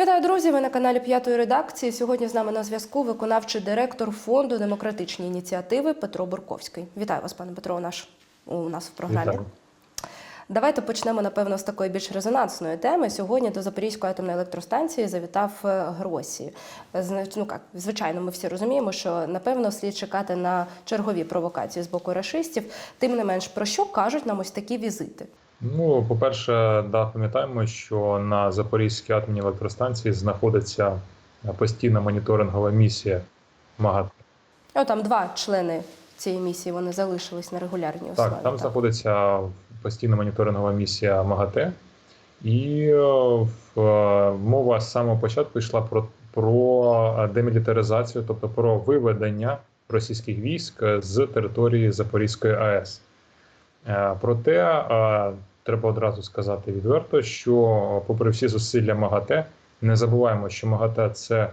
Вітаю, друзі! Ви на каналі п'ятої редакції. Сьогодні з нами на зв'язку виконавчий директор фонду демократичні ініціативи Петро Бурковський. Вітаю вас, пане Петро. Наш у нас в програмі. Вітаю. Давайте почнемо напевно з такої більш резонансної теми. Сьогодні до Запорізької атомної електростанції завітав е, Гросі. Ну як звичайно, ми всі розуміємо, що напевно слід чекати на чергові провокації з боку рашистів. Тим не менш, про що кажуть нам ось такі візити? Ну, по-перше, да, пам'ятаємо, що на Запорізькій атомній електростанції знаходиться постійна моніторингова місія МАГАТЕ. О, там два члени цієї місії вони залишились на регулярній основі. Так, там знаходиться постійна моніторингова місія МАГАТЕ, і е, в- е, мова з самого початку йшла про, про демілітаризацію, тобто про виведення російських військ з території Запорізької АЕС. Е, Проте е, треба одразу сказати відверто, що, попри всі зусилля МАГАТЕ, не забуваємо, що МАГАТЕ це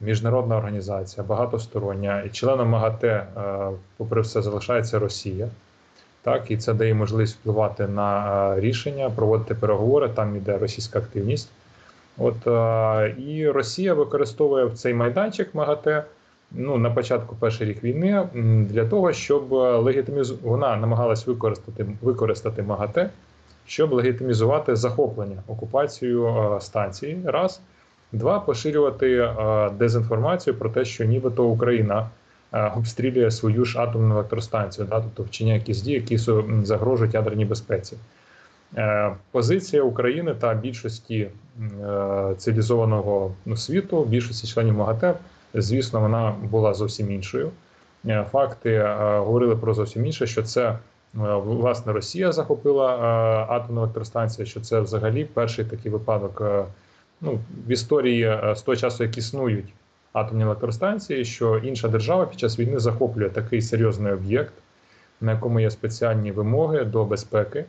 міжнародна організація, багатостороння, і членом МАГАТЕ, е, попри все, залишається Росія. Так, і це дає можливість впливати на е, рішення, проводити переговори. Там іде російська активність. От е, і Росія використовує цей майданчик МАГАТЕ ну, на початку перший рік війни для того, щоб легітимізу... вона намагалась використати, використати МАГАТЕ, щоб легітимізувати захоплення окупацію е, станції. Раз, два поширювати е, дезінформацію про те, що нібито Україна е, обстрілює свою ж атомну електростанцію, да, тобто вчиняє якісь дії, які загрожують ядерній безпеці. Позиція України та більшості цивілізованого ну, світу, більшості членів МАГАТЕ, звісно, вона була зовсім іншою. Факти говорили про зовсім інше, що це власне Росія захопила е, атомну електростанцію, що це взагалі перший такий випадок е, ну, в історії е, з того часу, як існують атомні електростанції, що інша держава під час війни захоплює такий серйозний об'єкт, на якому є спеціальні вимоги до безпеки.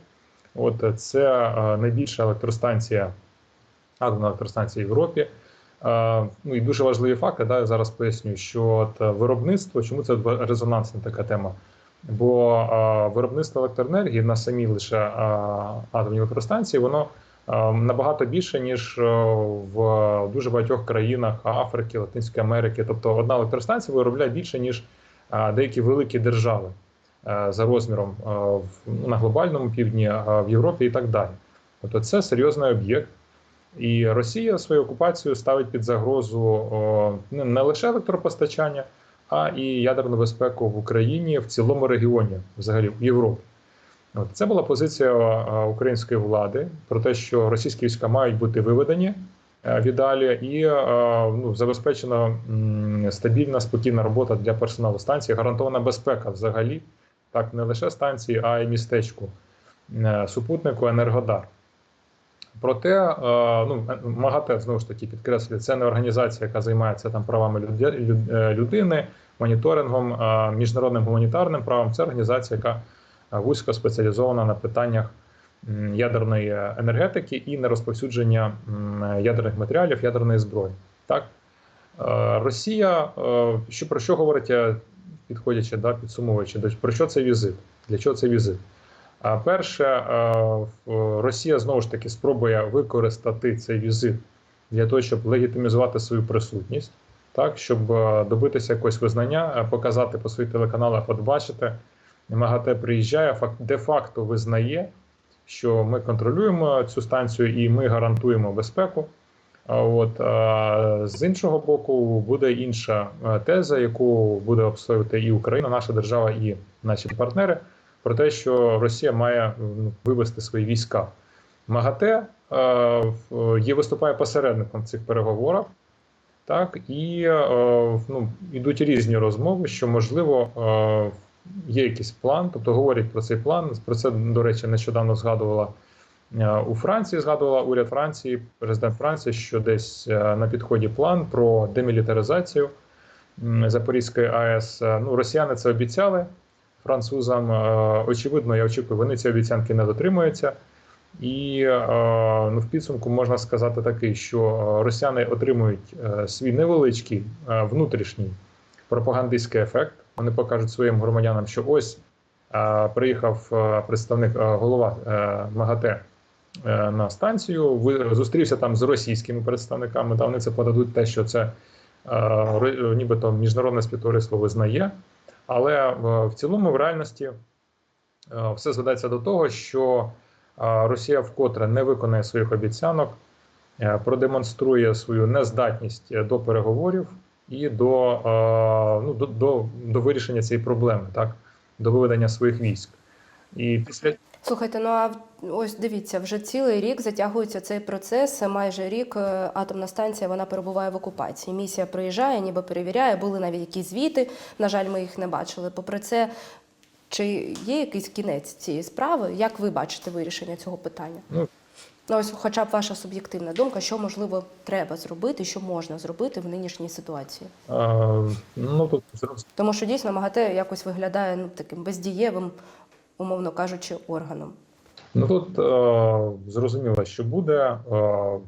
От е, це е, найбільша електростанція, атомна електростанція в Європі. Е, Ну і дуже важливі факти. Да, я зараз поясню, що от е, виробництво, чому це резонансна така тема? Бо е, виробництво електроенергії на самій лише е, атомній електростанції, воно е, набагато більше, ніж е, в дуже багатьох країнах Африки, Латинської Америки. Тобто одна електростанція виробляє більше, ніж е, деякі великі держави е, за розміром е, в- на глобальному півдні, е, в Європі і так далі. Тобто це серйозний об'єкт. І Росія свою окупацію ставить під загрозу о, не лише електропостачання, а і ядерну безпеку в Україні в цілому регіоні, взагалі в Європі. От це була позиція української влади про те, що російські війська мають бути виведені е, віддалі, і ну, забезпечена стабільна, спокійна робота для персоналу станції, гарантована безпека взагалі, так не лише станції, а й містечку е, супутнику Енергодар. Проте, е, ну МАГАТЕ знову ж таки підкреслює, це не організація, яка займається там правами люд- люд- людини, моніторингом, е, міжнародним гуманітарним правом. Це організація, яка е, вузько спеціалізована на питаннях ядерної енергетики і нерозповсюдження ядерних матеріалів, ядерної зброї. Так Е, Росія, е, що про що говорить, е, підходячи, да, підсумовуючи, про що цей візит? Для чого цей візит? Перше, е, Росія знову ж таки спробує використати цей візит для того, щоб легітимізувати свою присутність, так щоб е, добитися якогось визнання, е, показати по своїх телеканалах, от бачите, МАГАТЕ приїжджає, фак- де-факто визнає, що ми контролюємо цю станцію і ми гарантуємо безпеку. От а, з іншого боку, буде інша е, теза, яку буде обстоювати і Україна, наша держава, і наші партнери, про те, що Росія має вивести свої війська. МАГАТЕ е, є виступає посередником цих переговорах, так і е, ну, йдуть різні розмови, що можливо е, є якийсь план, тобто говорять про цей план. Про це, до речі, нещодавно згадувала е, у Франції, згадувала уряд Франції, президент Франції, що десь на підході план про демілітаризацію Запорізької АЕС. Ну, росіяни це обіцяли французам. Очевидно, я очікую, вони ці обіцянки не дотримуються. І е, ну, в підсумку можна сказати такий, що росіяни отримують е, свій невеличкий е, внутрішній пропагандистський ефект. Вони покажуть своїм громадянам, що ось приїхав представник голова МАГАТЕ на станцію, зустрівся там з російськими представниками. Та вони це подадуть те, що це нібито міжнародне співтовариство визнає. Але в цілому, в реальності, все зведеться до того, що Росія вкотре не виконає своїх обіцянок, е, продемонструє свою нездатність е, до переговорів і до, е, ну, до, до, до вирішення цієї проблеми, так, до виведення своїх військ. І після Слухайте, ну а ось дивіться, вже цілий рік затягується цей процес. Майже рік атомна станція вона перебуває в окупації. Місія приїжджає, ніби перевіряє. Були навіть якісь звіти. На жаль, ми їх не бачили. Попри це, чи є якийсь кінець цієї справи? Як ви бачите вирішення цього питання? Ну, Ну, ось, хоча б ваша суб'єктивна думка, що можливо треба зробити, що можна зробити в нинішній ситуації? е, ну тут. Тому що дійсно МАГАТЕ якось виглядає ну таким бездієвим, умовно кажучи, органом. Ну тут е, зрозуміло, що буде е,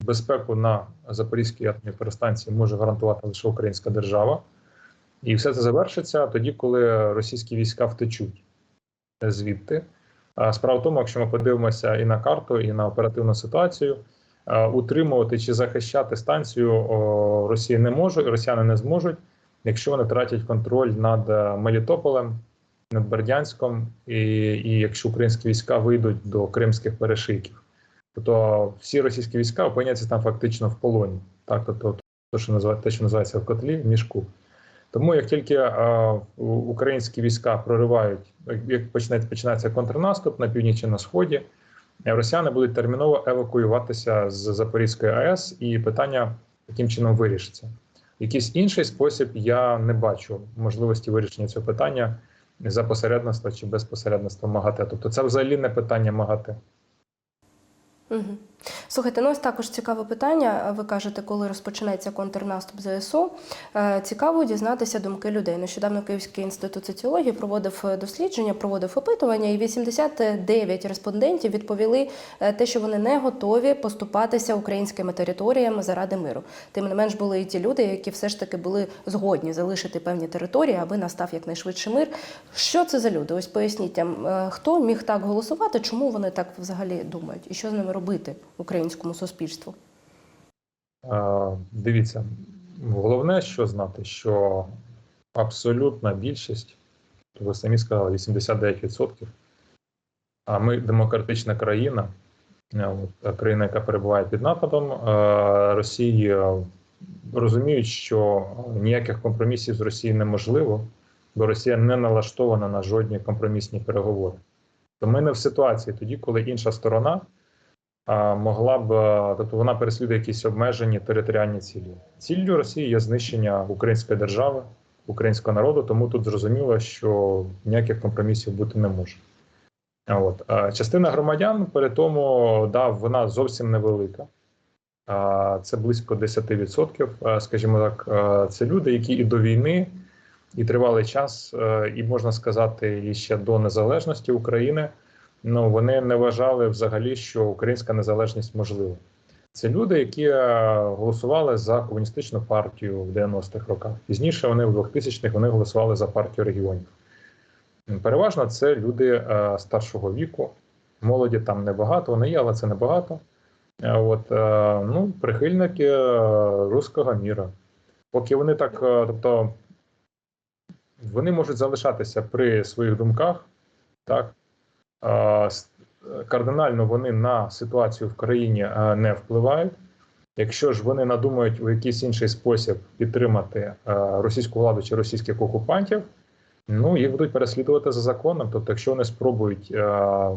безпеку на Запорізькій атомній перестанції може гарантувати лише українська держава, і все це завершиться тоді, коли російські війська втечуть звідти. Справа в тому, якщо ми подивимося і на карту, і на оперативну ситуацію, утримувати чи захищати станцію о, Росія не може, росіяни не зможуть, якщо вони втратять контроль над е, Мелітополем, над Бердянськом, і, і якщо українські війська вийдуть до кримських перешийків, то всі російські війська опиняться там фактично в полоні. Так, тобто те, що називається, те, що називається в котлі, в мішку. Тому як тільки е, українські війська проривають, як почне, починається контрнаступ на північі на сході, е, росіяни будуть терміново евакуюватися з Запорізької АЕС, і питання таким чином вирішиться. Якийсь інший спосіб я не бачу можливості вирішення цього питання за посередництва чи без посередництва МАГАТЕ. Тобто це взагалі не питання МАГАТЕ. Угу. Слухайте, ну ось також цікаве питання. Ви кажете, коли розпочнеться контрнаступ ЗСУ. Е, Цікаво дізнатися думки людей. Нещодавно Київський інститут соціології проводив е, дослідження, проводив опитування, і 89 респондентів відповіли е, те, що вони не готові поступатися українськими територіями заради миру. Тим не менш були і ті люди, які все ж таки були згодні залишити певні території, аби настав якнайшвидше мир. Що це за люди? Ось поясніть е, хто міг так голосувати, чому вони так взагалі думають, і що з ними робити українському суспільству? Дивіться, головне, що знати, що абсолютна більшість, ви самі сказали, 89%, а ми демократична країна, країна, яка перебуває під нападом Росії, розуміють, що ніяких компромісів з Росією неможливо, бо Росія не налаштована на жодні компромісні переговори. То ми не в ситуації тоді, коли інша сторона могла б, тобто вона переслідує якісь обмежені територіальні цілі. Ціллю Росії є знищення української держави, українського народу, тому тут зрозуміло, що ніяких компромісів бути не може. От. Частина громадян, при тому, да, вона зовсім невелика. Це близько 10%. Скажімо так, це люди, які і до війни, і тривалий час, і можна сказати, і ще до незалежності України ну вони не вважали взагалі, що українська незалежність можлива. Це люди, які е, голосували за комуністичну партію в 90-х роках. Пізніше вони в 2000-х вони голосували за партію регіонів. Переважно це люди е, старшого віку, молоді там небагато, вони є, але це небагато. Е, От, ну, прихильники руського міра. Поки вони так, тобто вони можуть залишатися при своїх думках, так, кардинально вони на ситуацію в країні е, не впливають. Якщо ж вони надумають у якийсь інший спосіб підтримати е, російську владу чи російських окупантів, ну їх будуть переслідувати за законом. Тобто, якщо вони спробують е,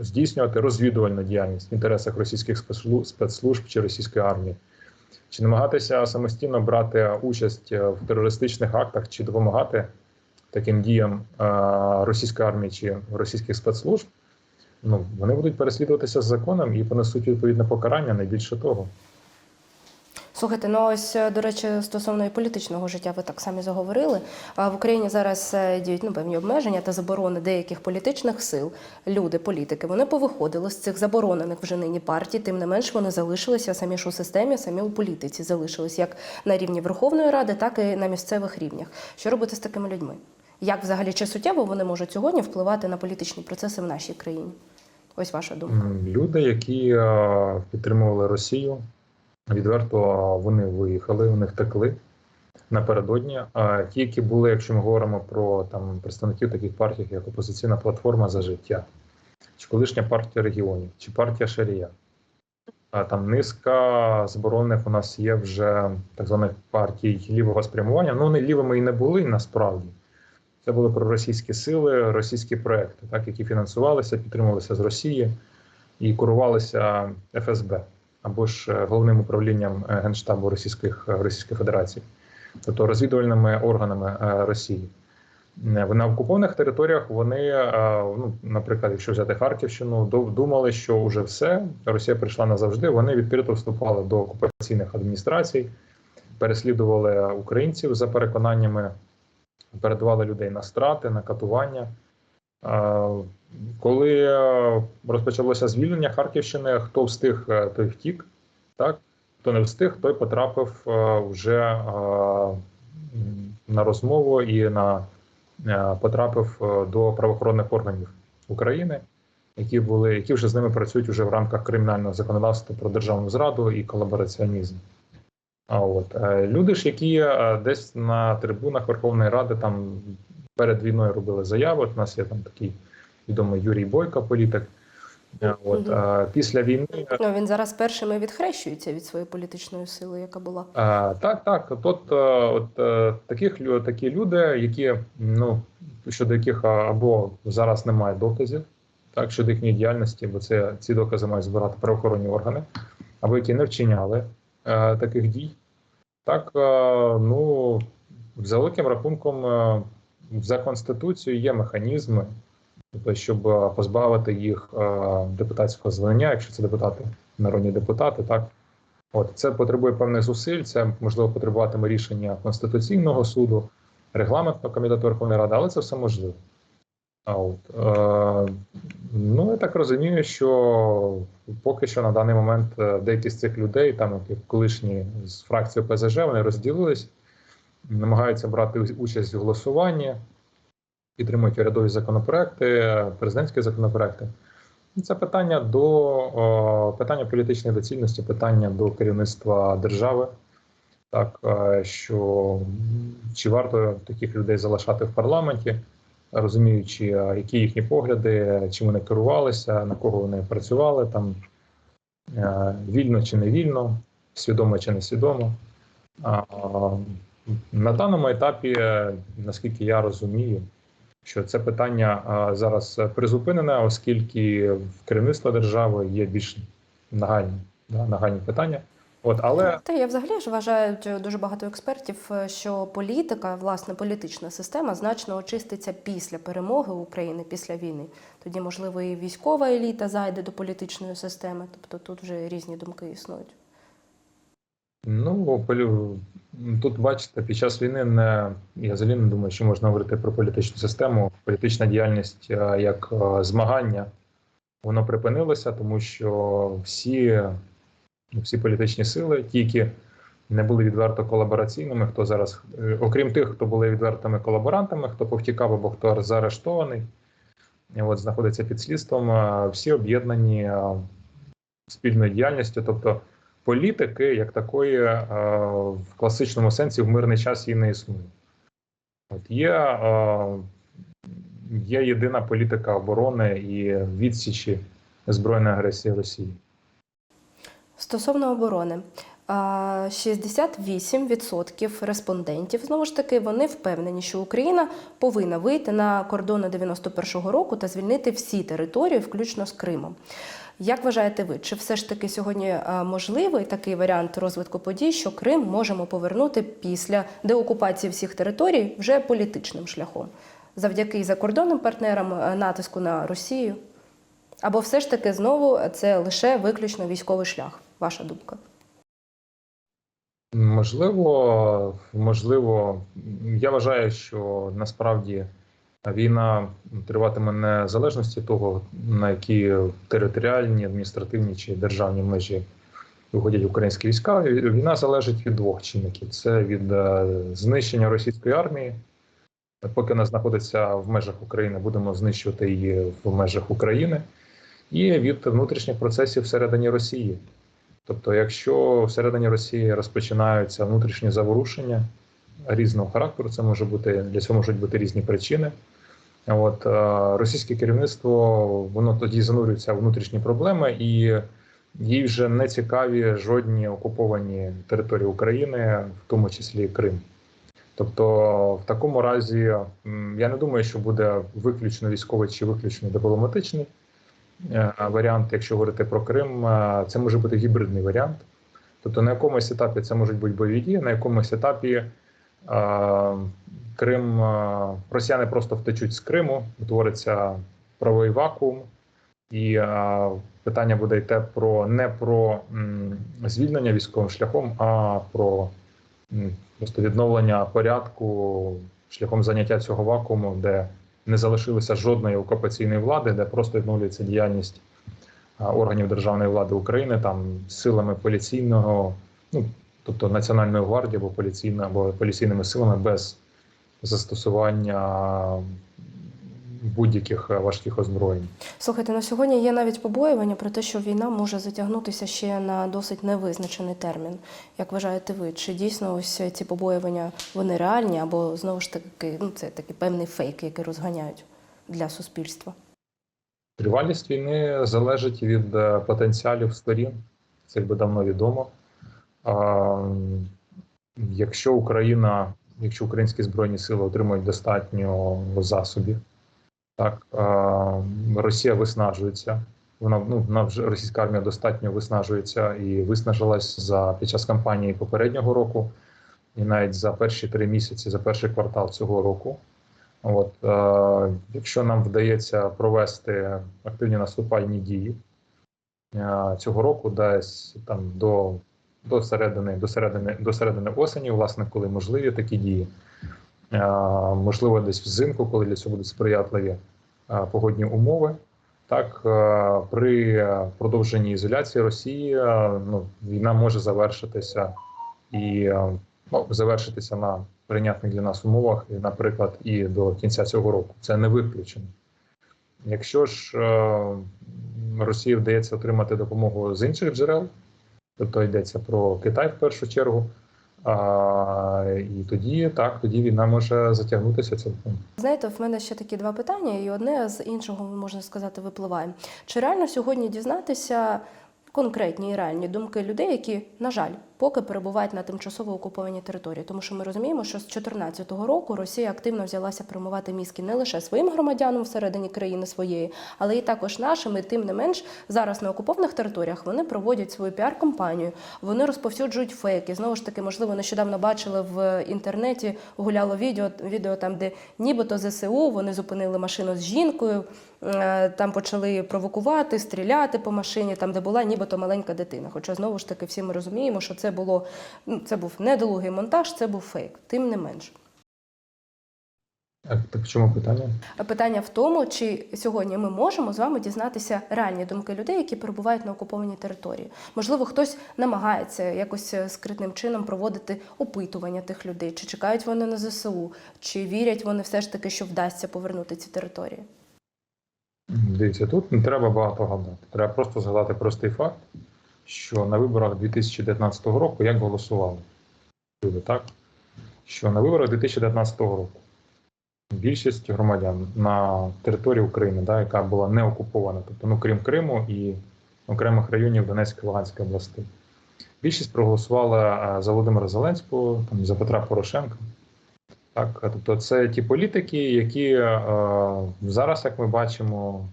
здійснювати розвідувальну діяльність в інтересах російських спецслу- спецслужб чи російської армії, чи намагатися самостійно брати участь е, в терористичних актах, чи допомагати таким діям російської армії чи російських спецслужб, ну вони будуть переслідуватися з законом і понесуть відповідне покарання, не більше того. Слухайте, ну ось е, до речі, стосовно і політичного життя, ви так самі заговорили. А В Україні зараз е, діють ну, певні обмеження та заборони деяких політичних сил. Люди, політики, вони повиходили з цих заборонених вже нині партій. Тим не менш, вони залишилися самі ж у системі, самі у політиці залишились як на рівні Верховної Ради, так і на місцевих рівнях. Що робити з такими людьми? Як взагалі чи суттєво вони можуть сьогодні впливати на політичні процеси в нашій країні? Ось ваша думка. Люди, які е, підтримували Росію, відверто вони виїхали, вони втекли напередодні. А ті, які були, якщо ми говоримо про там представників таких партій, як опозиційна платформа за життя, чи колишня партія регіонів, чи партія Шарія. А там низка заборонених у нас є вже так званих партій лівого спрямування. Ну, вони лівими і не були насправді. Це були проросійські сили, російські проекти, так, які фінансувалися, підтримувалися з Росії і курувалися ФСБ або ж е, головним управлінням е, Генштабу Російських, е, Російської Федерації, тобто розвідувальними органами Росії. На окупованих територіях вони, ну, наприклад, якщо взяти Харківщину, думали, що вже все, Росія прийшла назавжди. Вони відкрито вступали до окупаційних адміністрацій, переслідували українців за переконаннями, передавали людей на страти, на катування. Е, Коли е, розпочалося звільнення Харківщини, хто встиг, е, той втік, так? Хто не встиг, той потрапив вже на розмову і на потрапив до правоохоронних органів України, які були, які вже з ними працюють уже в рамках кримінального законодавства про державну зраду і колабораціонізм. А от е, люди ж, які е, десь на трибунах Верховної Ради там перед війною робили заяви. От у нас є там такий відомий Юрій Бойко, політик. Е, От е, після війни Ну, він зараз першими відхрещується від своєї політичної сили, яка була. А, так, так. От е, таких такі люди, які ну щодо яких або зараз немає доказів, так щодо їхньої діяльності, бо це ці докази мають збирати правоохоронні органи, або які не вчиняли е, таких дій. Так, е, ну за великим рахунком, е, за конституцією є механізми, щоб е, позбавити їх депутатського звання, якщо це депутати, народні депутати, так. От це потребує певних зусиль. Це можливо потребуватиме рішення Конституційного суду, регламентного комітету Верховної Ради, але це все можливо. А от е, ну я так розумію, що поки що на даний момент е, деякі з цих людей, там які колишні з фракції ОПЗЖ, вони розділились, намагаються брати участь в голосуванні, підтримують урядові законопроекти, президентські законопроекти. Це питання до о, питання політичної доцільності, питання до керівництва держави. Так е, що чи варто таких людей залишати в парламенті, розуміючи, е, які їхні погляди, чим вони керувалися, на кого вони працювали там е, вільно чи не вільно, свідомо чи несвідомо. На даному етапі, е, наскільки я розумію, що це питання зараз призупинене, оскільки в керівництва держави є більш нагальні, нагальні питання. От, але Та я взагалі ж вважаю е, дуже багато експертів, е, що політика, власне, політична система значно очиститься після перемоги України, після війни. Тоді, можливо, і військова еліта зайде до політичної системи. Тобто тут вже різні думки існують. ну полю- тут бачите, під час війни не я взагалі не думаю, що можна говорити про політичну систему. Політична діяльність як змагання воно припинилося, тому що всі, всі політичні сили, ті, які не були відверто колабораційними, хто зараз, е, окрім тих, хто були відвертими колаборантами, хто повтікав або хто заарештований, от знаходиться під слідством, всі об'єднані спільною діяльністю, тобто політики як такої в класичному сенсі в мирний час її не існує. От є, є єдина політика оборони і відсічі збройної агресії Росії. Стосовно оборони, а, 68% респондентів знову ж таки вони впевнені, що Україна повинна вийти на кордони 91-го року та звільнити всі території, включно з Кримом. Як вважаєте ви, чи все ж таки сьогодні можливий такий варіант розвитку подій, що Крим можемо повернути після деокупації всіх територій вже політичним шляхом, завдяки закордонним партнерам натиску на Росію? Або все ж таки знову це лише виключно військовий шлях? Ваша думка? Можливо, можливо, я вважаю, що насправді війна триватиме не в залежності того, на які територіальні, адміністративні чи державні межі виходять українські війська. Війна залежить від двох чинників: це від е, знищення російської армії. Поки вона знаходиться в межах України, будемо знищувати її в межах України. і від внутрішніх процесів всередині Росії. Тобто, якщо всередині Росії розпочинаються внутрішні заворушення різного характеру, це може бути для цього можуть бути різні причини. От е, російське керівництво воно тоді занурюється в внутрішні проблеми, і їй вже не цікаві жодні окуповані території України, в тому числі Крим. Тобто, в такому разі я не думаю, що буде виключно військовий чи виключно дипломатичний варіант, якщо говорити про Крим, е, це може бути гібридний варіант. Тобто на якомусь етапі це можуть бути бойові дії, на якомусь етапі е, Крим е, росіяни просто втечуть з Криму, утвориться правовий вакуум, і е, питання буде йти про не про звільнення військовим шляхом, а про просто відновлення порядку шляхом заняття цього вакууму, де не залишилося жодної окупаційної влади, де просто відновлюється діяльність органів державної влади України там силами поліційного, ну тобто Національної гвардії або поліційно, або поліційними силами без застосування будь-яких е, важких озброєнь. Слухайте, на сьогодні є навіть побоювання про те, що війна може затягнутися ще на досить невизначений термін. Як вважаєте ви, чи дійсно ось ці побоювання вони реальні, або знову ж таки, ну це такий певний фейк, який розганяють для суспільства? Тривалість війни залежить від е, потенціалів сторін, це якби давно відомо. А, Якщо Україна, якщо українські збройні сили отримують достатньо засобів, так Росія виснажується. Вона ну вона вже російська армія достатньо виснажується і виснажилась за під час кампанії попереднього року, і навіть за перші три місяці, за перший квартал цього року. От е, якщо нам вдається провести активні наступальні дії е, цього року, десь там до, до середини, до середини, до середини осені, власне, коли можливі такі дії, можливо, десь взимку, коли для цього будуть сприятливі е, погодні умови. Так, е, при продовженні ізоляції Росії е, ну, війна може завершитися і е, ну, завершитися на прийнятних для нас умовах, наприклад, і до кінця цього року. Це не виключено. Якщо ж е, Росії вдається отримати допомогу з інших джерел, тобто йдеться про Китай в першу чергу, а, і тоді так, тоді війна може затягнутися цілком. Знаєте, в мене ще такі два питання, і одне з іншого можна сказати випливає. Чи реально сьогодні дізнатися конкретні і реальні думки людей, які, на жаль, поки перебувають на тимчасово окупованій території? Тому що ми розуміємо, що з 2014 року Росія активно взялася промивати мізки не лише своїм громадянам всередині країни своєї, але і також нашим. І тим не менш, зараз на окупованих територіях вони проводять свою піар-компанію, вони розповсюджують фейки. Знову ж таки, можливо, нещодавно бачили в інтернеті, гуляло відео, відео там, де нібито ЗСУ вони зупинили машину з жінкою. е, Там почали провокувати, стріляти по машині, там де була нібито маленька дитина. Хоча знову ж таки всі ми розуміємо, що це було ну, це був недолугий монтаж, це був фейк. Тим не менш. Так, так в чому питання? Питання в тому, чи сьогодні ми можемо з вами дізнатися реальні думки людей, які перебувають на окупованій території. Можливо, хтось намагається якось е, скритним чином проводити опитування тих людей, чи чекають вони на ЗСУ, чи вірять вони все ж таки, що вдасться повернути ці території. Дивіться, тут не треба багато гадати. Треба просто згадати простий факт, що на виборах 2019 року як голосували люди, так? Що на виборах 2019 року більшість громадян на території України, да, яка була не окупована, тобто ну, крім Криму і окремих районів Донецької Луганської областей, більшість проголосувала е, за Володимира Зеленського, там, за Петра Порошенка. Так, тобто це ті політики, які е, зараз, як ми бачимо,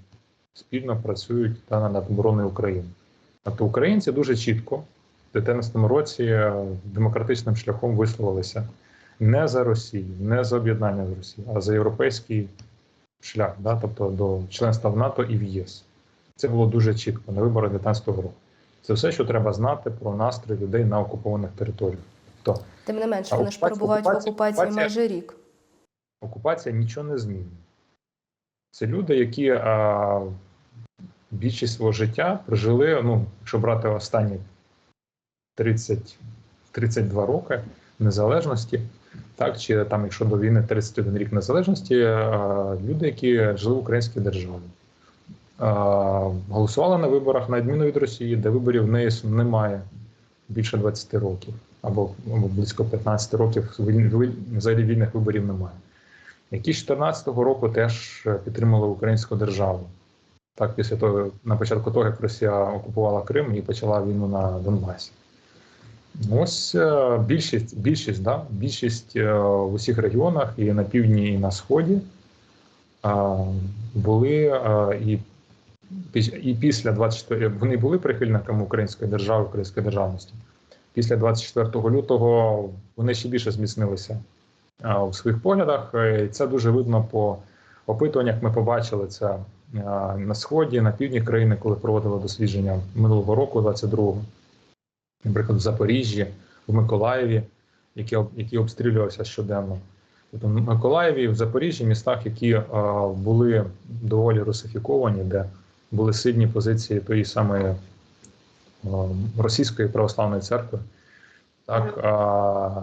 спільно працюють та, над обороною України. Тобто українці дуже чітко в 2019 році е, демократичним шляхом висловилися не за Росію, не за об'єднання з Росією, а за європейський шлях, да, тобто до членства в НАТО і в ЄС. Це було дуже чітко на виборах 2019 року. Це все, що треба знати про настрій людей на окупованих територіях. Тобто Тим не менше, вони ж перебувають в окупації окупація- майже рік. окупація нічого не змінює. Це люди, які а, більшість свого життя прожили, ну, якщо брати останні 30, 32 роки незалежності, так, чи там, якщо до війни 31 рік незалежності, люди, які жили в українській державі. голосували на виборах на відміну від Росії, де виборів в неї немає більше 20 років або, або близько 15 років. Взагалі вільних виборів немає. Які з 2014 року теж е, підтримали українську державу. Так, після того, на початку того, як Росія окупувала Крим і почала війну на Донбасі. Ось е, більшість, більшість, да, більшість е, в усіх регіонах і на півдні, і на сході е, були і, і після 24 вони були прихильниками української держави, української державності. Після 24 лютого вони ще більше зміцнилися у своїх поглядах. І це дуже видно по опитуваннях. Ми побачили це на сході, на півдні країни, коли проводили дослідження минулого року, 22-го наприклад, в Запоріжжі, в Миколаєві, які, які обстрілювалися щоденно. Тобто в Миколаєві, в Запоріжжі, містах, які е, були доволі русифіковані, де були сильні позиції тої самої е, російської православної церкви. Так, е,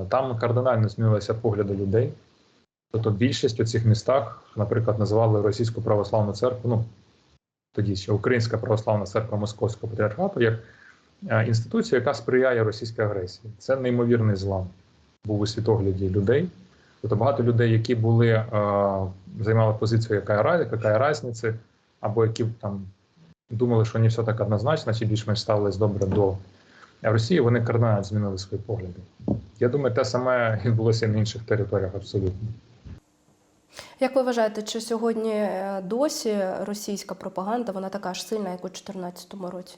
там кардинально змінилися погляди людей. Тобто більшість у цих містах, наприклад, називали російську православну церкву, ну тоді ще Українська православна церква Московського патріархату, як е, інституцію, яка сприяє російській агресії. Це неймовірний злам був у світогляді людей. Тобто багато людей, які були е, займали позицію, яка яка різниця, або які там думали, що не все так однозначно, чи більш-менш ставились добре до Росії, вони кардинально змінили свої погляди. Я думаю, те саме відбулося і на інших територіях абсолютно. Як ви вважаєте, чи сьогодні е, досі російська пропаганда вона така ж сильна, як у 2014 році?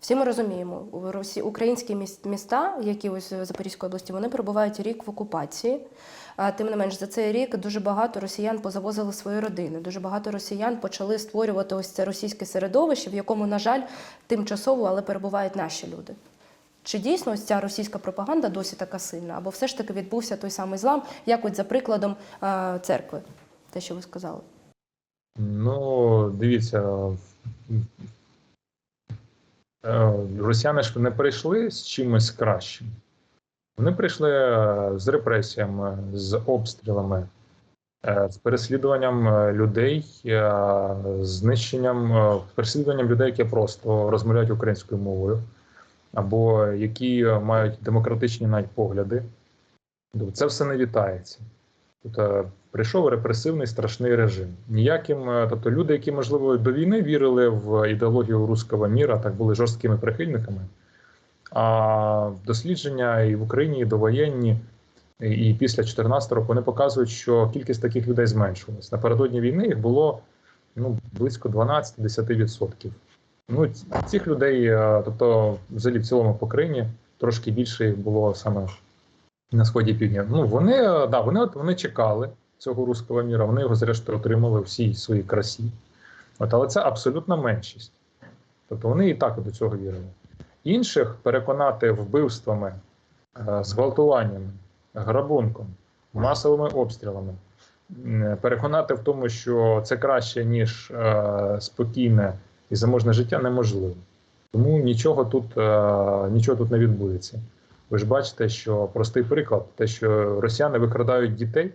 Всі ми розуміємо, українські міста, які ось в Запорізькій області, вони перебувають рік в окупації. А тим не менш, за цей рік дуже багато росіян позавозили свої родини. Дуже багато росіян почали створювати ось це російське середовище, в якому, на жаль, тимчасово, але перебувають наші люди. Чи дійсно ця російська пропаганда досі така сильна? Або все ж таки відбувся той самий злам, як от за прикладом е, церкви, те, що ви сказали? Ну, дивіться, е, росіяни ж не прийшли з чимось кращим. Вони прийшли е, з репресіями, з обстрілами, з переслідуванням людей, знищенням, переслідуванням людей, які просто розмовляють українською мовою, або які е, мають демократичні навіть погляди. Тобто Це все не вітається. Тобто прийшов репресивний страшний режим. Ніяким, е, тобто люди, які можливо до війни вірили в ідеологію руського міра, так були жорсткими прихильниками. А дослідження і в Україні, і довоєнні, і після 2014 року вони показують, що кількість таких людей зменшилась. Напередодні війни їх було ну, близько 12-10%. Ну, цих людей, е, тобто, взагалі в цілому по країні трошки більше їх було саме на сході півдня. Ну вони е, да, вони от вони чекали цього руського міра. Вони його зрештою отримали всій своїй красі. От, але це абсолютна меншість. Тобто вони і так до цього вірили. Інших переконати вбивствами, е, зґвалтуваннями, грабунком, масовими обстрілами, переконати в тому, що це краще, ніж спокійне і заможне життя, неможливо. Тому нічого тут, е, нічого тут не відбудеться. Ви ж бачите, що простий приклад, те, що росіяни викрадають дітей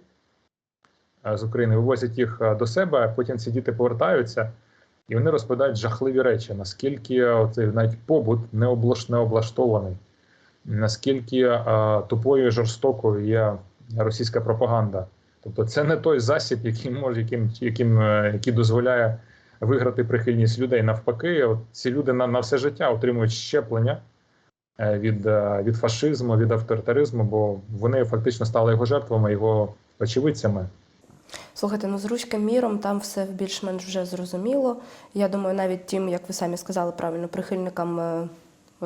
е, з України, вивозять їх е, до себе, а потім ці діти повертаються, і вони розповідають жахливі речі, наскільки оцей навіть побут не облаштований, наскільки тупою і жорстокою є російська пропаганда. Тобто, це не той засіб, який може, яким, яким, який дозволяє виграти прихильність людей. Навпаки, от ці люди на, на все життя отримують щеплення е, від, е, від фашизму, від авторитаризму, бо вони фактично стали його жертвами, його очевидцями. Слухайте, ну з руським міром там все більш-менш вже зрозуміло. Я думаю, навіть тим, як ви самі сказали правильно, прихильникам е,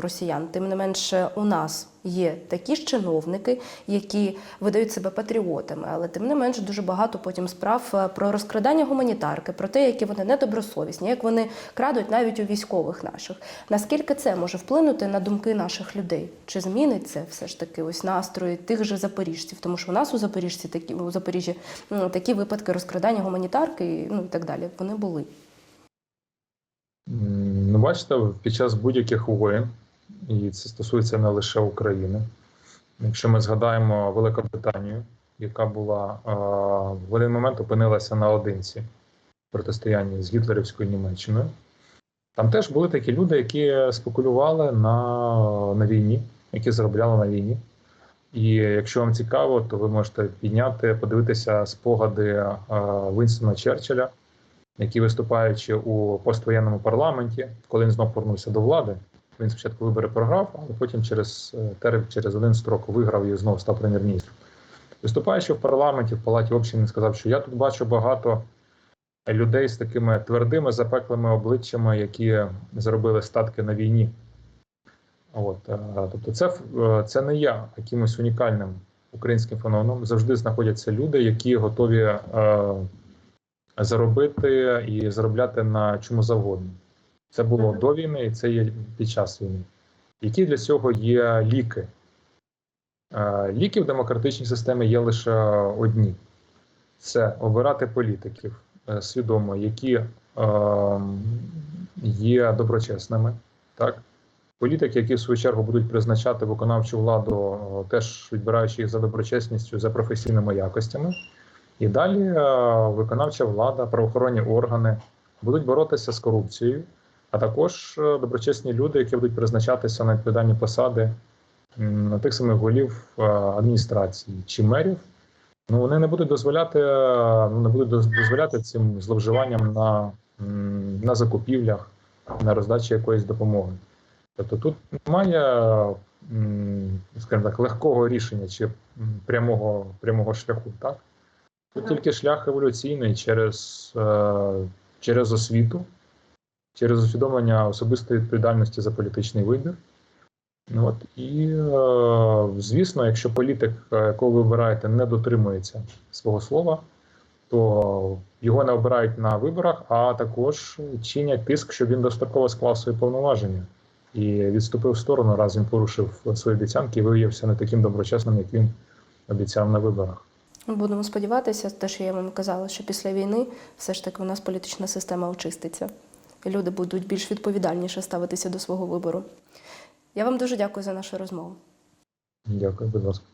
росіян. Тим не менше, у нас є такі ж чиновники, які видають себе патріотами, але тим не менш дуже багато потім справ е, про розкрадання гуманітарки, про те, які вони недобросовісні, як вони крадуть навіть у військових наших. Наскільки це може вплинути на думки наших людей? Чи змінить це все ж таки ось настрої тих же запоріжців? Тому що у нас у Запоріжці такі у Запоріжжі такі випадки розкрадання гуманітарки, ну і так далі. Вони були. Ну, бачите, під час будь-яких воєн, і це стосується не лише України. Якщо ми згадаємо Великобританію, яка була е, в один момент опинилася наодинці протистоянні з гітлерівською Німеччиною. Там теж були такі люди, які спекулювали на, на війні, які заробляли на війні. І якщо вам цікаво, то ви можете підняти, подивитися спогади е, Вінстона Черчилля, який виступаючи у поствоєнному парламенті, коли він знов повернувся до влади, він спочатку вибори програв, але потім через е, термін, через один строк виграв і знову став прем'єр-міністром. Виступаючи в парламенті, в палаті общин, він сказав, що я тут бачу багато людей з такими твердими, запеклими обличчями, які заробили статки на війні. От, е, тобто, це, е, це не я якимось унікальним українським феноменом. Завжди знаходяться люди, які готові е, заробити і заробляти на чому завгодно. Це було до війни, і це є під час війни. Які для цього є ліки? Е, Ліки в демократичній системі є лише одні: це обирати політиків е, свідомо, які е, є доброчесними, так? Політики, які в свою чергу будуть призначати виконавчу владу, теж відбираючи їх за доброчесністю, за професійними якостями. І далі виконавча влада, правоохоронні органи будуть боротися з корупцією, а також е, доброчесні люди, які будуть призначатися на відповідальні посади на тих самих голів е, адміністрації чи мерів. Ну вони не будуть дозволяти, е, ну, не будуть дозволяти цим зловживанням на, на закупівлях, на роздачі якоїсь допомоги. Тобто тут немає, скажімо так, легкого рішення чи прямого, прямого шляху. Так? Тут тільки шлях еволюційний через, через освіту, через усвідомлення особистої відповідальності за політичний вибір. Ну, От, і, е, звісно, якщо політик, е, якого ви обираєте, не дотримується свого слова, то його не обирають на виборах, а також чинять тиск, щоб він достроково склав свої повноваження і відступив в сторону, раз він порушив свої обіцянки і виявився не таким доброчесним, як він обіцяв на виборах. Будемо сподіватися, те, що я вам казала, що після війни все ж таки у нас політична система очиститься. Люди будуть більш відповідальніше ставитися до свого вибору. Я вам дуже дякую за нашу розмову. Дякую, будь ласка.